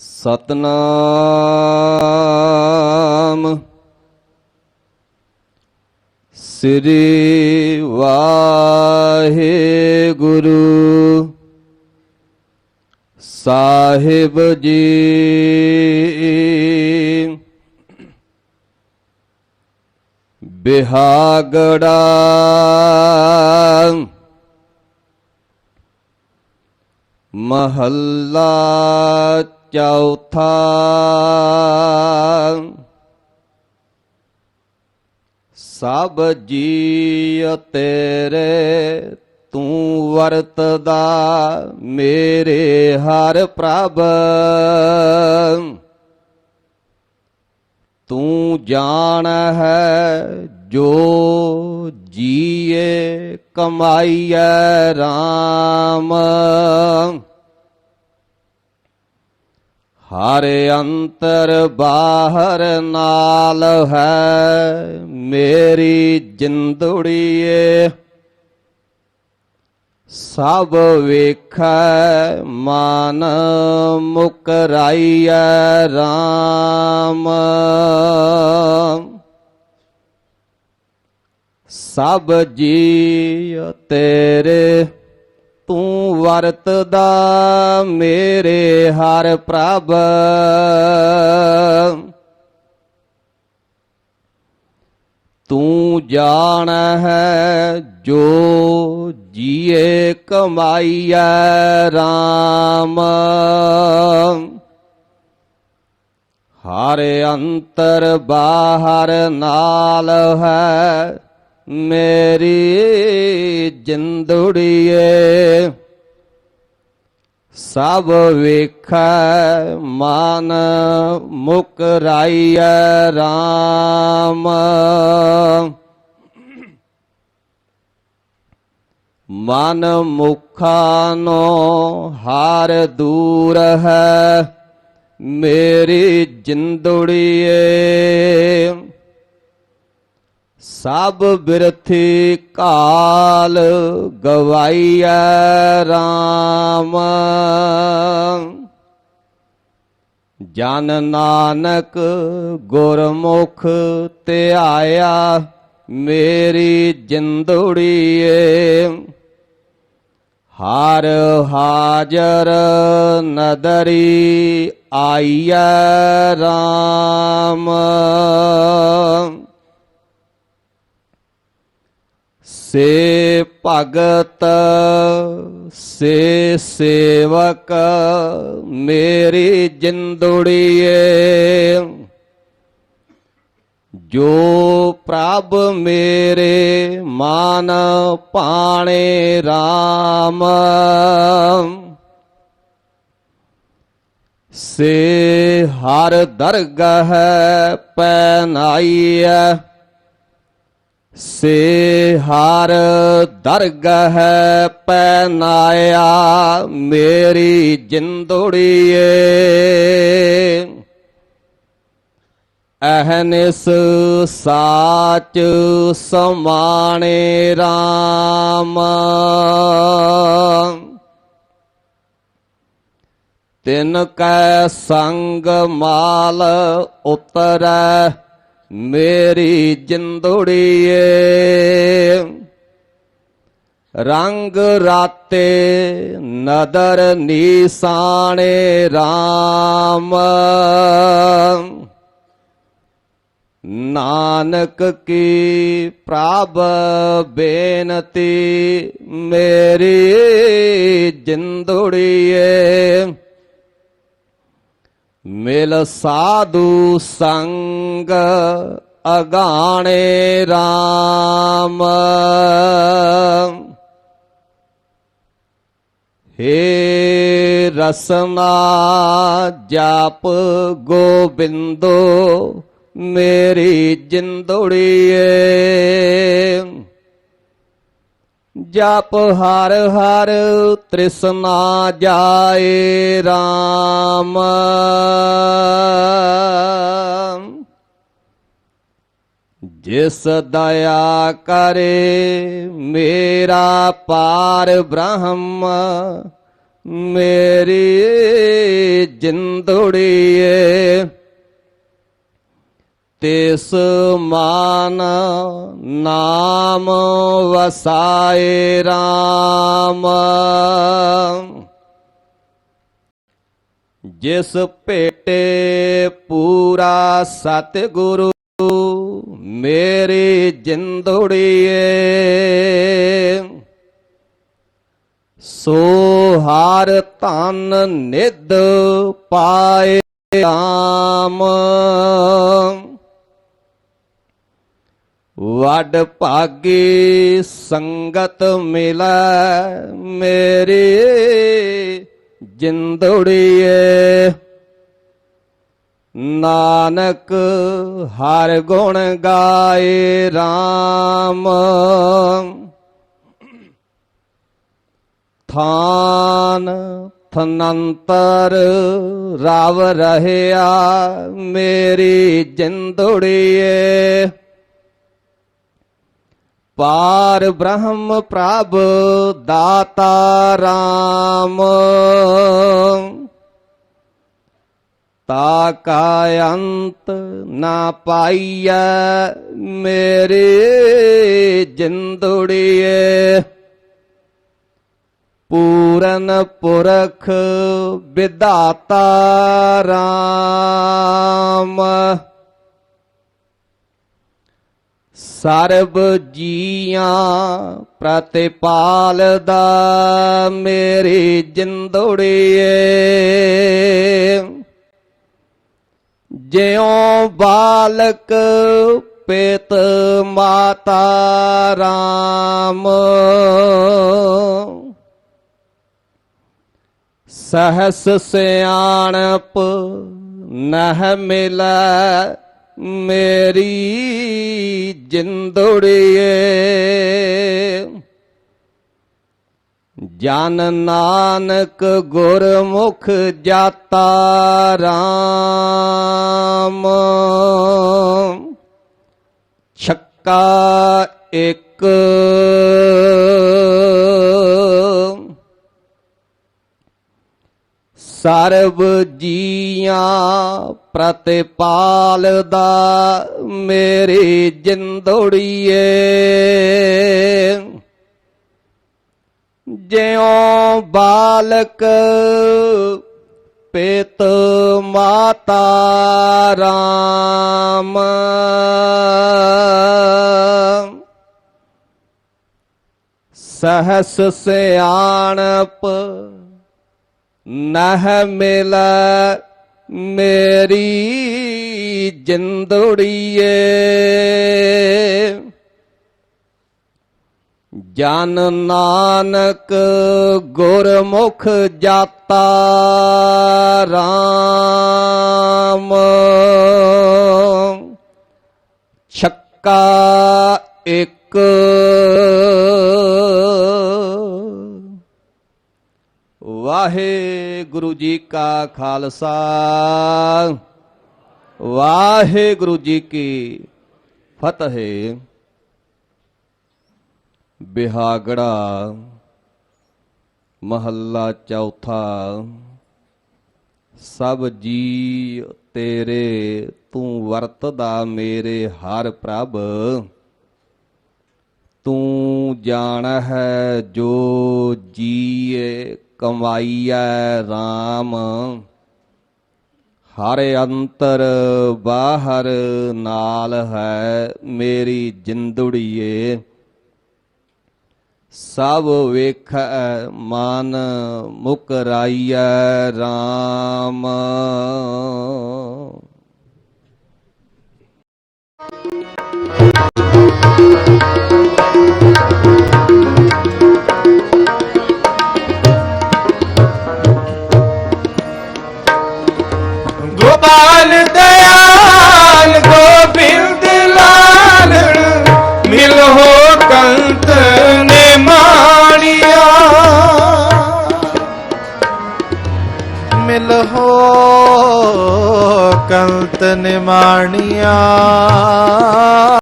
ਸਤਨਾਮ। ਸ੍ਰੀ ਵਾਹਿਗੁਰੂ। ਸਾਹਿਬ ਜੀ। ਬਿਹਾਗੜਾ। ਮਹੱਲਾ ਚੌਥਾ ਸਭ ਜੀ ਤੇਰੇ ਤੂੰ ਵਰਤਦਾ ਮੇਰੇ ਹਰ ਪ੍ਰਭ। ਤੂੰ ਜਾਣ ਹੈ ਜੋ ਜੀਏ ਕਮਾਈਐ RAM ਹਰ ਅੰਤਰ ਬਾਹਰ ਨਾਲ ਹੈ, ਮੇਰੀ ਜਿੰਦੜੀਏ। ਸਭ ਵੇਖੈ, ਮਨ ਮੁਕਰਾਈਐ RAM ਸਭ ਜੀ ਤੇਰੇ ਤੂੰ ਵਰਤਦਾ ਮੇਰੇ ਹਰ ਪ੍ਰਭ। ਤੂੰ ਜਾਣ ਹੈ ਜੋ ਜੀਏ ਕਮਾਈਐ RAM ਹਰ ਅੰਤਰ ਬਾਹਰ ਨਾਲ ਹੈ ਮੇਰੀ ਜਿੰਦੜੀਏ ਸਭ ਵੇਖੈ ਮਨ ਮੁਕਰਾਈਐ RAM ਮਨ ਮੁਖਾਨੋ ਹਾਰ ਦੂਰ ਹੈ ਮੇਰੀ ਜਿੰਦੜੀਏ। ਸਭ ਬਿਰਥੀ ਕਾਲ ਗਵਾਈਐ RAM ਜਨ ਨਾਨਕ ਗੁਰਮੁਖ ਧਿਆਇਆ, ਮੇਰੀ ਜਿੰਦੜੀਏ। ਹਰ ਹਾਜਰ ਨਦਰੀ ਆਈਐ RAM ਸੇ ਭਗਤ, ਸੇ ਸੇਵਕ, ਮੇਰੀ ਜਿੰਦੜੀਏ। ਜੋ ਪ੍ਰਭ ਮੇਰੇ ਮਾਨ ਪਾਣੇ RAM ਸੇ ਹਰ ਦਰਗਹ ਪੈਨਾਈਐ ਸੇ ਹਰ ਦਰਗਹ ਪੈਨਾਇਆ ਮੇਰੀ ਜਿੰਦੜੀਏ। ਅਹਨਿਸ ਸਾਚ ਸਮਾਣੇ RAM ਤਿਨ ਕੈ ਸੰਗ ਮਾਲ ਉਤਰੈ ਮੇਰੀ ਜਿੰਦੜੀਏ ਰੰਗ ਰਾਤੇ ਨਦਰ ਨੀਸਾਣੇ RAM ਨਾਨਕ ਕੀ ਪ੍ਰਭ ਬੇਨਤੀ ਮੇਰੀ ਜਿੰਦੜੀਏ ਮਿਲ ਸਾਧੂ ਸੰਗ ਅਗਾਣੇ RAM ਹੇ ਰਸਨਾ ਜਪ ਗੋਬਿੰਦੋ ਮੇਰੀ ਜਿੰਦੜੀਏ। ਜਪ ਹਰ ਹਰ ਤ੍ਰਿਸ਼ਨਾ ਜਾਏ RAM ਜਿਸ ਦਇਆ ਕਰੇ ਮੇਰਾ ਪਾਰ ਬ੍ਰਹਮ ਮੇਰੀ ਜਿੰਦੜੀਏ ਤਿਸ ਮਾਨ ਨਾਮ ਵਸਾਏ RAM ਜਿਸ ਭੇਟੇ ਪੂਰਾ ਸਤਿਗੁਰੂ, ਮੇਰੀ ਜਿੰਦੜੀਏ। ਸੋ ਹਰ ਧਨ ਨਿਧ ਪਾਏ ਰਾਮ। ਵਡ ਭਾਗੀ ਸੰਗਤ ਮਿਲੈ ਮੇਰੀ, ਜਿੰਦੜੀਏ। ਨਾਨਕ ਹਰ ਗੁਣ ਗਾਏ RAM ਥਾਨ ਥਨੰਤਰ ਰਾਵ ਰਹਿਆ ਮੇਰੀ ਜਿੰਦੜੀਏ। ਪਾਰ ਬ੍ਰਹਮ ਪ੍ਰਭ ਦਾਤਾ ਰਾਮ। ਤਾ ਕਾ ਅੰਤ ਨਾ ਪਾਈਐ ਮੇਰੇ ਜਿੰਦੜੀਏ। ਪੂਰਨ ਪੁਰਖ ਵਿਦਾਤਾ ਰਾਮ। ਸਰਬ ਜੀਆਂ ਪ੍ਰਤਿਪਾਲਦਾ ਮੇਰੀ ਜਿੰਦੜੀਏ। ਜਿਉ ਬਾਲਕ ਪਿਤ ਮਾਤਾ RAM ਸਹਸ ਸਿਆਣਪ ਨਹ ਮਿਲੈ ਮੇਰੀ ਜਿੰਦੜੀਏ ਜਨ ਨਾਨਕ ਗੁਰਮੁਖ ਜਾਤਾ RAM ਛੱਕਾ ਇੱਕ ਸਰਬ ਜੀਆਂ ਪ੍ਰਤਿਪਾਲਦਾ ਮੇਰੀ ਜਿੰਦੜੀਏ। ਜਿਉ ਬਾਲਕ ਪਿਤ ਮਾਤਾ RAM ਸਹਸ ਸਿਆਣਪ ਨਹ ਮਿਲ ਮੇਰੀ ਜਿੰਦੜੀਏ। ਜਨ ਨਾਨਕ ਗੁਰਮੁਖ ਜਾਤਾ RAM ਛੱਕਾ ਇੱਕ। ਵਾਹਿਗੁਰੂ ਜੀ ਕਾ ਖਾਲਸਾ। ਵਾਹਿਗੁਰੂ ਜੀ ਕੀ ਫਤਿਹ। ਬਿਹਾਗੜਾ ਮਹੱਲਾ ਚੌਥਾ। ਸਭ ਜੀ ਤੇਰੇ, ਤੂੰ ਵਰਤਦਾ ਮੇਰੇ ਹਰ ਪ੍ਰਭ। ਤੂੰ ਜਾਣ ਹੈ ਜੋ ਜੀਏ ਕਮਾਈਐ RAM ਹਰ ਅੰਤਰ ਬਾਹਰ ਨਾਲ ਹੈ ਮੇਰੀ ਜਿੰਦੜੀਏ। ਸਭ ਵੇਖ ਮਨ ਮੁਕਰਾਈਐ RAM ਗੋਪਾਲ ਦਇਆਲ ਗੋਬਿੰਦ ਲਾਲ। ਹੋ ਕੰਤ ਨੇ ਮਿਲ ਹੋ ਕੰਤ ਨਿਮਾਣੀਆ